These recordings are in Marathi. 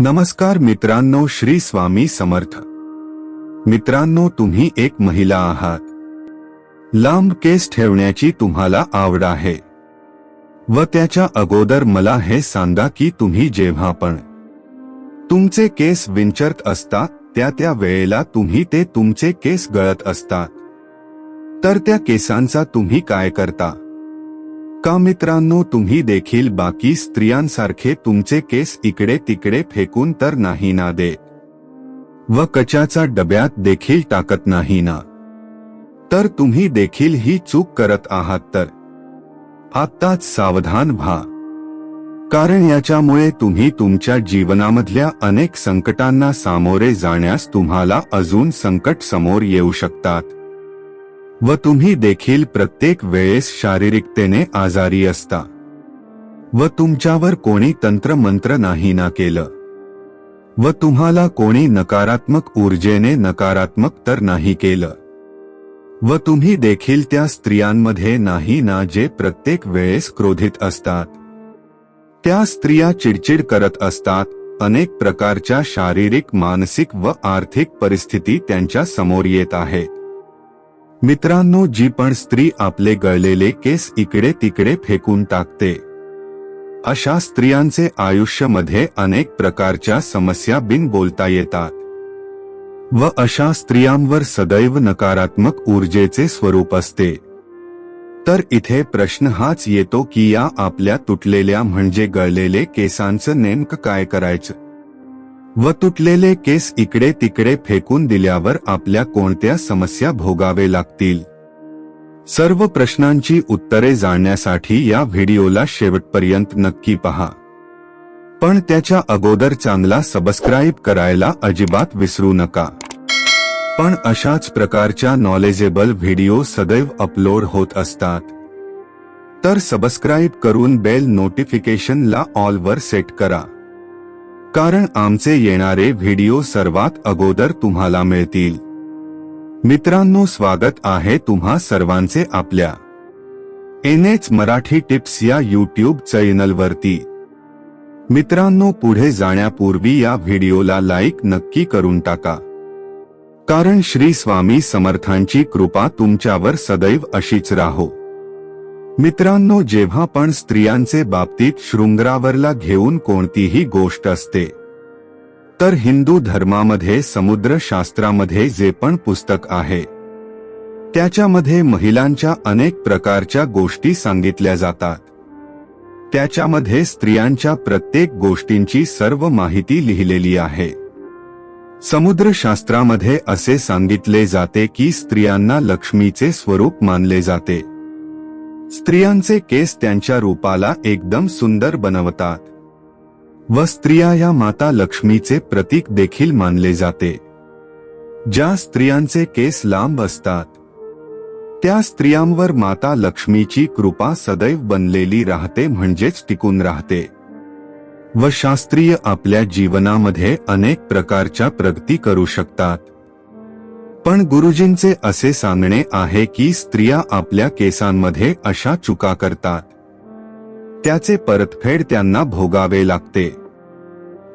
नमस्कार मित्रांनो श्री स्वामी समर्थ. मित्रांनो तुम्ही एक महिला आहात. लांब केस ठेवण्याची तुम्हाला आवड आहे. व त्याच्या अगोदर मला हे सांगा की तुम्ही जेव्हा पण तुमचे केस विंचरत असता त्या त्या वेळेला तुम्ही ते तुमचे केस गळत असतात तर त्या केसांचा तुम्ही काय करता? का मित्रांनो तुम्ही देखील बाकी स्त्रियांसारखे तुमचे केस इकडे तिकडे फेकून तर नाही ना दे. व कचाचा डब्यात देखील टाकत नाही ना. तर तुम्ही देखील ही चूक करत आहात तर. आत्ताच सावधान व्हा. कारण याच्यामुळे तुम्ही तुमच्या जीवनामधल्या अनेक संकटांना सामोरे जाण्यास तुम्हाला अजून संकट समोर येऊ शकतात. व तुम्ही देखील प्रत्येक वेळेस शारीरिकतेने आजारी असता. व तुमच्यावर कोणी तंत्रमंत्र नाही ना केलं. व तुम्हाला कोणी नकारात्मक ऊर्जेने नकारात्मक तर नाही केलं. व तुम्ही देखील त्या स्त्रियांमध्ये नाही ना जे प्रत्येक वेळेस क्रोधित असतात. त्या स्त्रिया चिडचिड करत असतात अनेक प्रकारच्या शारीरिक मानसिक व आर्थिक परिस्थिती त्यांच्यासमोर येत आहेत मित्रांनो जी पण स्त्री आपले गळलेले केस इकडे तिकडे फेकून टाकते अशा स्त्रियांचे आयुष्यामध्ये अनेक प्रकारच्या समस्या बिन बोलता येतात. व अशा स्त्रियांवर सदैव नकारात्मक ऊर्जेचे स्वरूप असते. तर इथे प्रश्न हाच येतो की या आपल्या तुटलेल्या म्हणजे गळलेले केसांचं नेमकं काय करायचं? व तुटलेले केस इकडे तिकडे फेकून दिल्यावर आपल्या कोणत्या समस्या भोगावे लागतील? सर्व प्रश्नांची उत्तरे जाणण्यासाठी या व्हिडिओला शेवटपर्यंत नक्की पहा. पण त्याच्या अगोदर चांगला सबस्क्राईब करायला अजिबात विसरू नका. पण अशाच प्रकारच्या नॉलेजेबल व्हिडिओ सदैव अपलोड होत असतात. तर सबस्क्राईब करून बेल नोटिफिकेशनला ऑलवर सेट करा. कारण आमचे येणारे व्हिडिओ सर्वात अगोदर तुम्हाला मिळतील. मित्रांनो स्वागत आहे तुम्हा सर्वांचे आपल्या एन एच मराठी टिप्स या यूट्यूब चॅनलवरती. मित्रांनो पुढे जाण्यापूर्वी या व्हिडिओला लाईक नक्की करून टाका. कारण श्री स्वामी समर्थांची कृपा तुमच्यावर सदैव अशीच राहो. मित्रांनो जेव्हा पण स्त्रियांचे बाबतीत शृंगरावरला घेऊन कोणतीही गोष्ट असते तर हिंदू धर्मामध्ये समुद्रशास्त्रामध्ये जे पण पुस्तक आहे त्याच्यामध्ये महिलांच्या अनेक प्रकारच्या गोष्टी सांगितल्या जातात. त्याच्यामध्ये स्त्रियांच्या प्रत्येक गोष्टींची सर्व माहिती लिहिलेली आहे. समुद्रशास्त्रामध्ये असे सांगितले जाते की स्त्रियांना लक्ष्मीचे स्वरूप मानले जाते. स्त्रियांचे केस त्यांच्या रूपाला एकदम सुंदर बनवतात. व स्त्रिया या माता लक्ष्मीचे प्रतीक देखील मानले जाते. ज्या स्त्रियांचे केस लांब असतात त्या स्त्रियांवर माता लक्ष्मीची कृपा सदैव बनलेली राहते म्हणजेच टिकून राहते. व शास्त्रीय आपल्या जीवनामध्ये अनेक प्रकारच्या प्रगती करू शकतात. पण गुरुजींचे असे सांगणे आहे की स्त्रिया आपल्या केसांमध्ये अशा चुका करतात. त्याचे परतफेड त्यांना भोगावे लागते.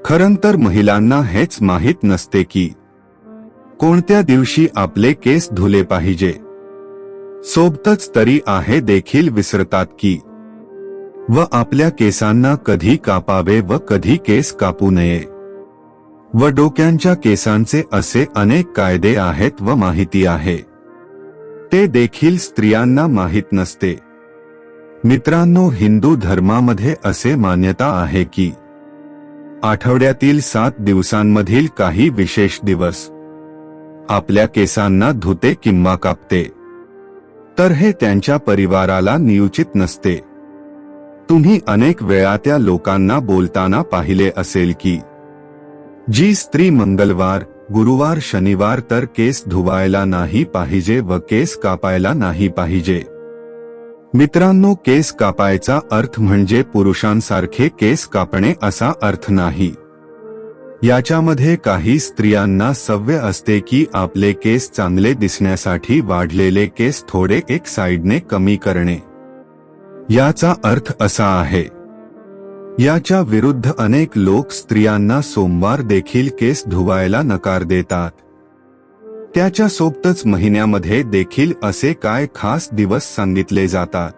खरं तर महिलांना हेच माहीत नसते की कोणत्या दिवशी आपले केस धुले पाहिजे. सोबतच तरी आहे देखील विसरतात की व आपल्या केसांना कधी कापावे व कधी केस कापू नये. व डोक्यांच्या केसांचे असे अनेक कायदे आहेत व माहिती आहे. ते देखील स्त्रियांना माहीत नसते. मित्रांनो हिंदू धर्मामध्ये असे मान्यता आहे की आठवड्यातील सात दिवसांमधील काही विशेष दिवस आपल्या केसांना धुते किंवा कापते. तर हे त्यांच्या परिवाराला नियोजित नसते. तुम्ही अनेक वेळा त्या लोकांना बोलताना पाहिले असेल की जी स्त्री मंगलवार गुरुवार शनिवार तर केस धुवायला नाही पाहिजे व केस कापायला नाही पाहिजे. मित्रांनो केस कापायचा अर्थ म्हणजे पुरुषांसारखे केस कापणे असा अर्थ नाही. याच्यामध्ये काही स्त्रियांना सव्य असते की आपले केस चांगले दिसण्यासाठी वाढलेले केस थोडे एक साइडने कमी करणे. याचा अर्थ असा आहे याच्या विरुद्ध अनेक लोक स्त्रियांना सोमवार देखील केस धुवायला नकार देतात. त्याच्या सोबतच महिन्यामध्ये देखील असे काय खास दिवस सांगितले जातात.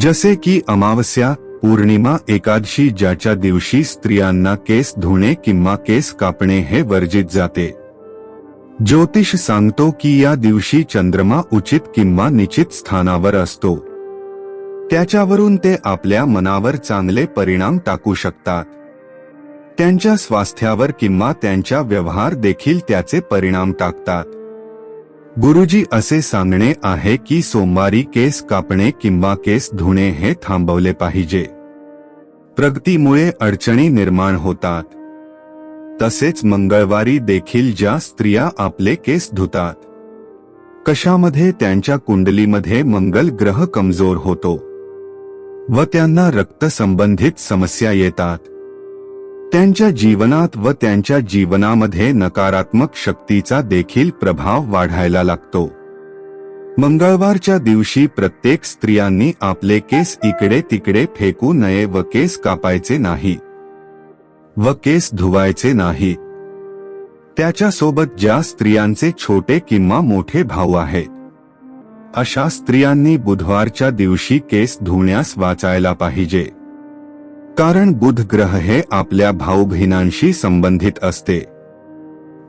जसे की अमावस्या पौर्णिमा एकादशी ज्याच्या दिवशी स्त्रियांना केस धुणे किंवा केस कापणे हे वर्जित जाते. ज्योतिष सांगतो की या दिवशी चंद्रमा उचित किंवा निश्चित स्थानावर असतो. त्याच्यावरून ते आपल्या मनावर चांगले परिणाम टाकू शकतात. त्यांच्या स्वास्थ्यावर किंवा त्यांच्या व्यवहार देखील त्याचे परिणाम टाकतात. गुरुजी असे सांगणे आहे की सोमवारी केस कापणे किंवा केस धुणे हे थांबवले पाहिजे. प्रगतीमुळे अडचणी निर्माण होतात. तसेच मंगळवारी देखील ज्या स्त्रिया आपले केस धुतात. कशामध्ये त्यांच्या कुंडलीमध्ये मंगल ग्रह कमजोर होतो. व त्यांना रक्त संबंधित समस्या येतात. त्यांच्या जीवनात व त्यांच्या जीवनामध्ये नकारात्मक शक्तीचा देखील प्रभाव वाढायला लागतो. मंगळवारच्या दिवशी प्रत्येक स्त्रियांनी आपले केस इकडे तिकडे फेकू नये व केस कापायचे नाही. व केस धुवायचे नाही. त्याच्यासोबत ज्या स्त्रियांचे छोटे किंवा मोठे भाऊ आहेत अशा स्त्रियांनी बुधवारच्या दिवशी केस धुण्यास वाचायला पाहिजे. कारण बुध ग्रह हे आपल्या भाऊबहिणांशी संबंधित असते.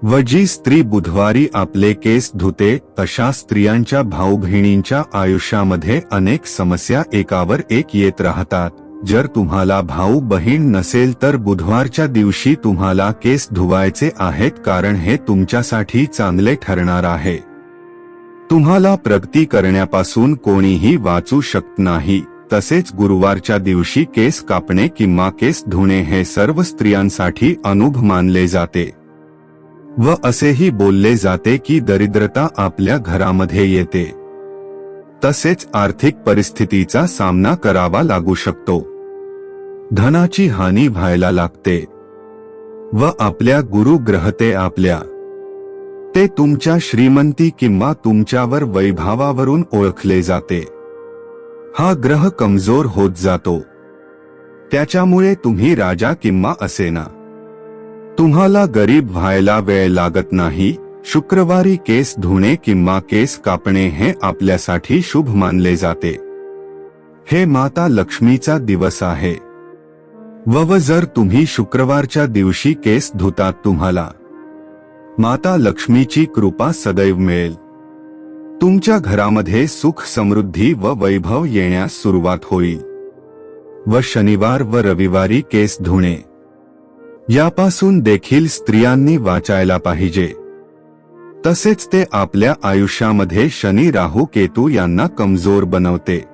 व जी स्त्री बुधवारी आपले केस धुते अशा स्त्रियांच्या भाऊबहिणींच्या आयुष्यामध्ये अनेक समस्या एकावर एक येत राहतात. जर तुम्हाला भाऊ बहीण नसेल तर बुधवारच्या दिवशी तुम्हाला केस धुवायचे आहेत कारण हे तुमच्यासाठी चांगले ठरणार आहे. तुम्हाला प्रगती करण्यापासून कोणीही वाचू शकत नाही. तसेच गुरुवारच्या दिवशी केस कापणे किंवा केस धुणे हे सर्व स्त्रियांसाठी अनुभव मानले जाते. व असेही बोलले जाते की दरिद्रता आपल्या घरामध्ये येते. तसेच आर्थिक परिस्थितीचा सामना करावा लागू शकतो. धनाची हानी व्हायला लागते. व आपल्या गुरु ग्रहते आपल्या ते तुमच्या श्रीमंती किंवा तुमच्यावर वैभावावरून ओळखले जाते. हा ग्रह कमजोर होत जातो. त्याच्यामुळे तुम्ही राजा किंवा असेना. तुम्हाला गरीब व्हायला वेळ लागत नाही शुक्रवारी केस धुणे किंवा केस कापणे हे आपल्यासाठी शुभ मानले जाते. हे माता लक्ष्मीचा दिवस आहे. व जर तुम्ही शुक्रवारच्या दिवशी केस धुतात तुम्हाला माता लक्ष्मीची कृपा सदैव मिळेल. तुमच्या घरामध्ये सुख समृद्धी व वैभव येण्यास सुरुवात होईल. व शनिवार व रविवारी केस धुणे. यापासून देखील स्त्रियांनी वाचायला पाहिजे. तसेच ते आपल्या आयुष्यामध्ये शनी राहू केतू यांना कमजोर बनवते.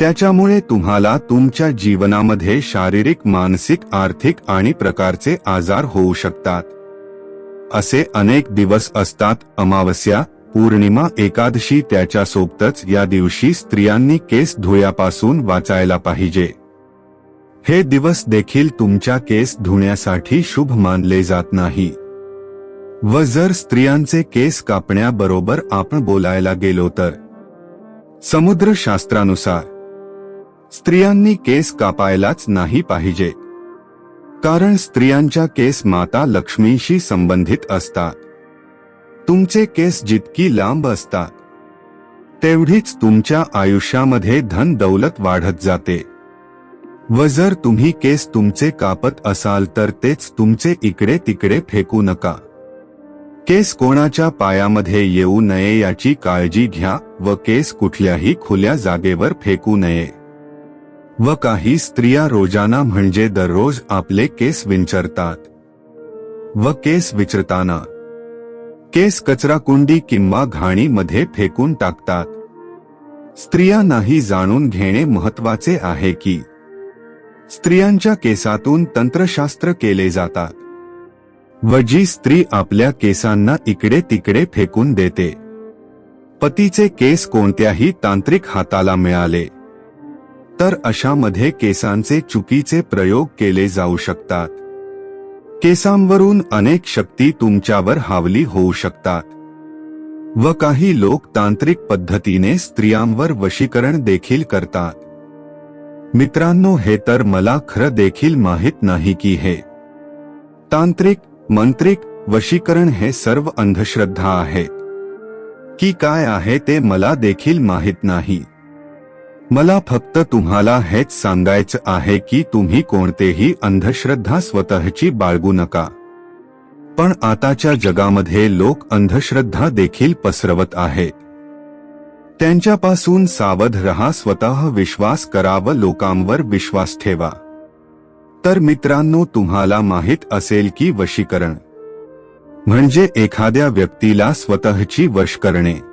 त्याच्यामुळे तुम्हाला तुमच्या जीवनामध्ये शारीरिक मानसिक आर्थिक आणि प्रकारचे आजार होऊ शकतात. असे अनेक दिवस असतात. अमावस्या पौर्णिमा एकादशी त्याच्या सोबतच या दिवशी स्त्रियांनी केस धुयापासून वाचायला पाहिजे. हे दिवस देखील तुमच्या केस धुण्यासाठी शुभ मानले जात नाही. व जर स्त्रियांचे केस कापण्याबरोबर आपण बोलायला गेलो तर? समुद्रशास्त्रानुसार स्त्रियांनी केस कापायलाच नाही पाहिजे. कारण स्त्रियांच्या केस माता लक्ष्मीशी संबंधित असतात. तुमचे केस जितकी लांब असतात तेवढीच तुमच्या आयुष्यामध्ये धन दौलत वाढत जाते. व जर तुम्ही केस तुमचे कापत असाल तर तेच तुमचे इकडे तिकडे फेकू नका. केस कोणाच्या पायामध्ये येऊ नये याची काळजी घ्या व केस कुठल्याही खुल्या जागेवर फेकू नये. व काही स्त्रिया रोजाना म्हणजे दररोज आपले केस विंचरतात. व केस विचरताना. केस कचराकुंडी किंवा घाणीमध्ये फेकून टाकतात. स्त्रिया नाही जाणून घेणे महत्त्वाचे आहे की स्त्रियांच्या केसातून तंत्रशास्त्र केले जातात. व जी स्त्री आपल्या केसांना इकडे तिकडे फेकून देते. पतीचे केस कोणत्याही तांत्रिक हाताला मिळाले. तर अशामध्ये केसांचे चुकीचे प्रयोग केले जाऊ शकतात. केसांवरून अनेक शक्ती तुमच्यावर हावली होऊ शकतात. व काही लोक तांत्रिक पद्धतीने स्त्रियांवर वशीकरण देखील करतात. मित्रांनो, हे तर मला खरं देखील माहीत नाही की हे तांत्रिक, मंत्रिक वशीकरण हे सर्व अंधश्रद्धा आहे की काय आहे ते मला देखील माहीत नाही. मला फक्त तुम्हाला हेच सांगायचं आहे की तुम्ही कोणतेही अंधश्रद्धा स्वतःची बाळगू नका. पण आताच्या जगामध्ये लोक अंधश्रद्धा देखील पसरवत आहेत. त्यांच्यापासून सावध रहा स्वतः विश्वास करा व लोकांवर विश्वास ठेवा. तर मित्रांनो तुम्हाला माहीत असेल की वशीकरण म्हणजे एखाद्या व्यक्तीला स्वतःची वश करणे.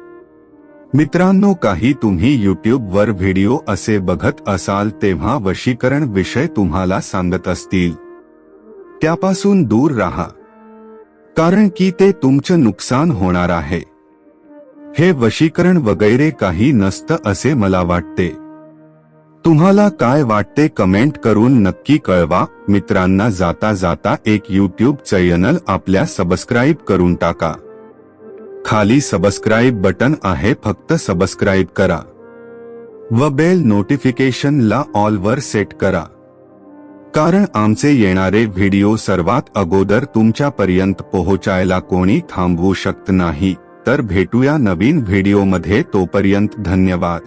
मित्रांनो काही तुम्ही यूट्यूबवर वर व्हिडिओ असे बघत असाल तेव्हा वशीकरण विषय तुम्हाला सांगत असतील. त्यापासून दूर राहा. कारण की ते तुमचं नुकसान होणार आहे. हे वशीकरण वगैरे काही नसतं असे मला वाटते. तुम्हाला काय वाटते कमेंट करून नक्की कळवा. मित्रांना जाता जाता एक यूट्यूब चॅनल आपल्या सबस्क्राईब करून टाका. खाली सबस्क्राईब बटन आहे फक्त सबस्क्राईब करा. व बेल नोटिफिकेशन ला ऑल वर सेट करा. कारण आमचे येणारे व्हिडिओ सर्वात अगोदर तुमच्यापर्यंत पोहोचायला कोणी थांबवू शकत नाही. तर भेटूया नवीन व्हिडिओमध्ये तोपर्यंत धन्यवाद.